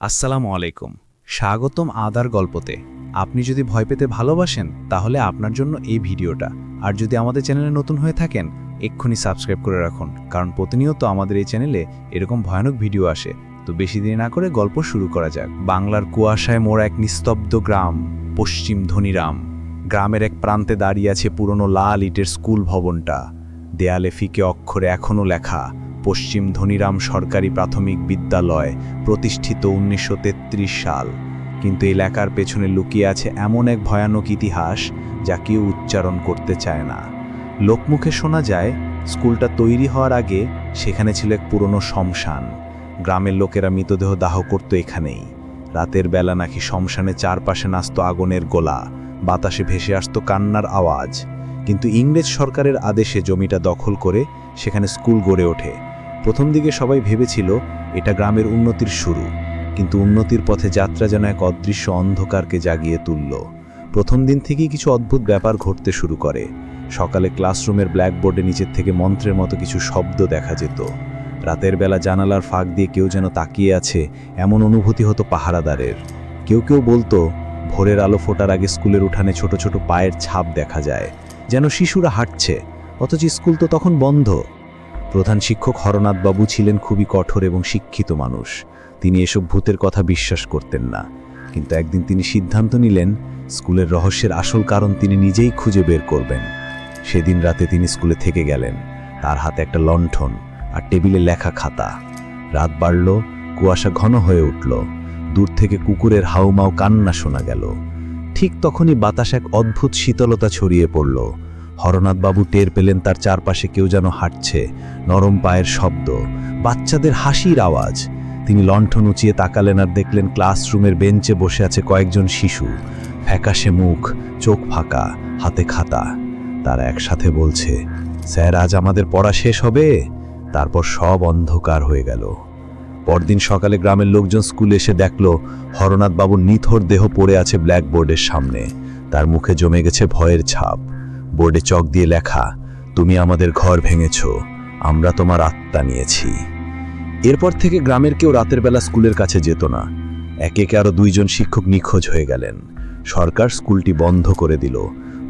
আসসালামু আলাইকুম। স্বাগতম আদার গল্পতে। আপনি যদি ভয় পেতে ভালোবাসেন, তাহলে আপনার জন্য এই ভিডিওটা। আর যদি আমাদের চ্যানেলে নতুন হয়ে থাকেন, এক্ষুনি সাবস্ক্রাইব করে রাখুন। কারণ প্রতিনিয়ত আমাদের এই চ্যানেলে এরকম ভয়ানক ভিডিও আসে। তো বেশি দেরি না করে গল্প শুরু করা যাক। বাংলার কুয়াশায় মোড়া এক নিস্তব্ধ গ্রাম, পশ্চিম ধনিরাম। গ্রামের এক প্রান্তে দাঁড়িয়ে আছে পুরনো লাল ইটের স্কুল ভবনটা। দেয়ালে ফিকে অক্ষরে এখনও লেখা পশ্চিম ধনিরাম সরকারি প্রাথমিক বিদ্যালয় প্রতিষ্ঠিত উনিশশো তেত্রিশ সাল। কিন্তু এলাকার পেছনে লুকিয়ে আছে এমন এক ভয়ানক ইতিহাস যা কেউ উচ্চারণ করতে চায় না। লোকমুখে শোনা যায়, স্কুলটা তৈরি হওয়ার আগে সেখানে ছিল এক পুরনো শ্মশান। গ্রামের লোকেরা মৃতদেহ দাহ করত এখানেই। রাতের বেলা নাকি শ্মশানে চারপাশে নাচত আগুনের গোলা, বাতাসে ভেসে আসত কান্নার আওয়াজ। কিন্তু ইংরেজ সরকারের আদেশে জমিটা দখল করে সেখানে স্কুল গড়ে ওঠে। প্রথম দিকে সবাই ভেবেছিল এটা গ্রামের উন্নতির শুরু, কিন্তু উন্নতির পথে যাত্রা যেন এক অদৃশ্য অন্ধকারকে জাগিয়ে তুলল। প্রথম দিন থেকেই কিছু অদ্ভুত ব্যাপার ঘটতে শুরু করে। সকালে ক্লাসরুমের ব্ল্যাকবোর্ডে নিচের থেকে মন্ত্রের মতো কিছু শব্দ দেখা যেত। রাতের বেলা জানালার ফাঁক দিয়ে কেউ যেন তাকিয়ে আছে, এমন অনুভূতি হতো পাহারাদারের। কেউ কেউ বলতো, ভোরের আলো ফোটার আগে স্কুলের উঠানে ছোট ছোট পায়ের ছাপ দেখা যায়, যেন শিশুরা হাঁটছে, অথচ স্কুল তো তখন বন্ধ। প্রধান শিক্ষক হরনাথবাবু ছিলেন খুবই কঠোর এবং শিক্ষিত মানুষ। তিনি এসব ভূতের কথা বিশ্বাস করতেন না। কিন্তু একদিন তিনি সিদ্ধান্ত নিলেন, স্কুলের রহস্যের আসল কারণ তিনি নিজেই খুঁজে বের করবেন। সেদিন রাতে তিনি স্কুলে থেকে গেলেন। তার হাতে একটা লণ্ঠন আর টেবিলে লেখা খাতা। রাত বাড়ল, কুয়াশা ঘন হয়ে উঠল। দূর থেকে কুকুরের হাউমাও কান্না শোনা গেল। ঠিক তখনই বাতাস এক অদ্ভুত শীতলতা ছড়িয়ে পড়ল। হরনাথবাবু টের পেলেন তার চারপাশে কেউ যেন হাঁটছে। নরম পায়ের শব্দ, বাচ্চাদের হাসির আওয়াজ। তিনি লণ্ঠন উঁচিয়ে তাকালেন আর দেখলেন ক্লাসরুমের বেঞ্চে বসে আছে কয়েকজন শিশু। ফ্যাকাশে মুখ, চোখ ফাঁকা, হাতে খাতা। তারা একসাথে বলছে, স্যার, আজ আমাদের পড়া শেষ হবে? তারপর সব অন্ধকার হয়ে গেল। পরদিন সকালে গ্রামের লোকজন স্কুলে এসে দেখল, হরনাথ বাবুর নিথর দেহ পড়ে আছে ব্ল্যাকবোর্ডের সামনে। তার মুখে জমে গেছে ভয়ের ছাপ। বোর্ডে চক দিয়ে লেখা, তুমি আমাদের ঘর ভেঙেছ, আমরা তোমার আত্মা নিয়েছি। এরপর থেকে গ্রামের কেউ রাতের বেলা স্কুলের কাছে যেত না। একে একে আরও দুইজন শিক্ষক নিখোঁজ হয়ে গেলেন। সরকার স্কুলটি বন্ধ করে দিল।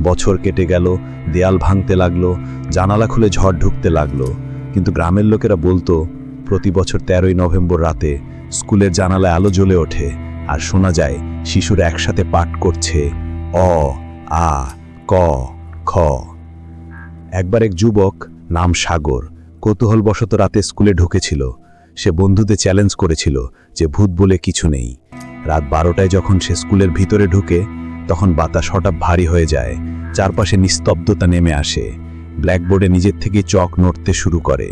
বছর কেটে গেল, দেয়াল ভাঙতে লাগল, জানালা খুলে ঝড় ঢুকতে লাগল। কিন্তু গ্রামের লোকেরা বলতো, প্রতি বছর তেরোই নভেম্বর রাতে স্কুলের জানালায় আলো জ্বলে ওঠে, আর শোনা যায় শিশুরা একসাথে পাঠ করছে, অ, আ, ক। খ। একবার এক যুবক নাম সাগর কৌতূহলবশত রাতে স্কুলে ঢুকেছিল। সে বন্ধুদের চ্যালেঞ্জ করেছিল যে ভূত বলে কিছু নেই। রাত বারোটায় যখন সে স্কুলের ভিতরে ঢুকে, তখন বাতাস হঠাৎ ভারী হয়ে যায়, চারপাশে নিস্তব্ধতা নেমে আসে। ব্ল্যাকবোর্ডে নিজের থেকে চক নড়তে শুরু করে।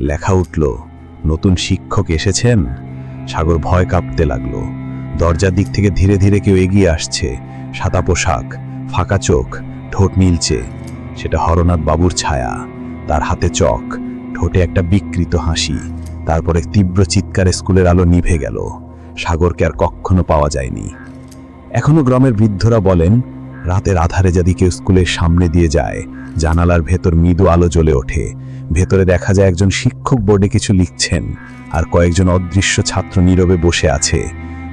লেখা উঠল, নতুন শিক্ষক এসেছেন? সাগর ভয় কাঁপতে লাগল। দরজার দিক থেকে ধীরে ধীরে কেউ এগিয়ে আসছে। সাদা পোশাক, ফাঁকা চোখ ঠোঁট মিলছে। সেটা হরনাথ বাবুর ছায়া। তার হাতে চক, ঠোঁটে একটা বিকৃত হাসি। তারপরে তীব্র চিৎকারে স্কুলের আলো নিভে গেল। সাগরকে আর কখনো পাওয়া যায়নি। এখনও গ্রামের বৃদ্ধরা বলেন, রাতের আধারে যদি কেউ স্কুলের সামনে দিয়ে যায়, জানালার ভেতর মৃদু আলো জ্বলে ওঠে। ভেতরে দেখা যায় একজন শিক্ষক বোর্ডে কিছু লিখছেন, আর কয়েকজন অদৃশ্য ছাত্র নীরবে বসে আছে।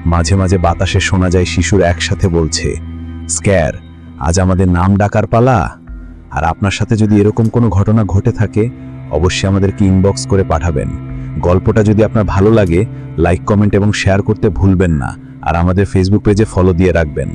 মাঝে মাঝে বাতাসে শোনা যায় শিশুর একসাথে বলছে, স্ক্যার আজ আমাদের নাম ডাকার পালা। আর আপনার সাথে যদি এরকম কোনো ঘটনা ঘটে থাকে, অবশ্যই আমাদেরকে ইনবক্স করে পাঠাবেন। গল্পটা যদি আপনার ভালো লাগে লাইক কমেন্ট এবং শেয়ার করতে ভুলবেন না। আর আমাদের ফেসবুক পেজে ফলো দিয়ে রাখবেন।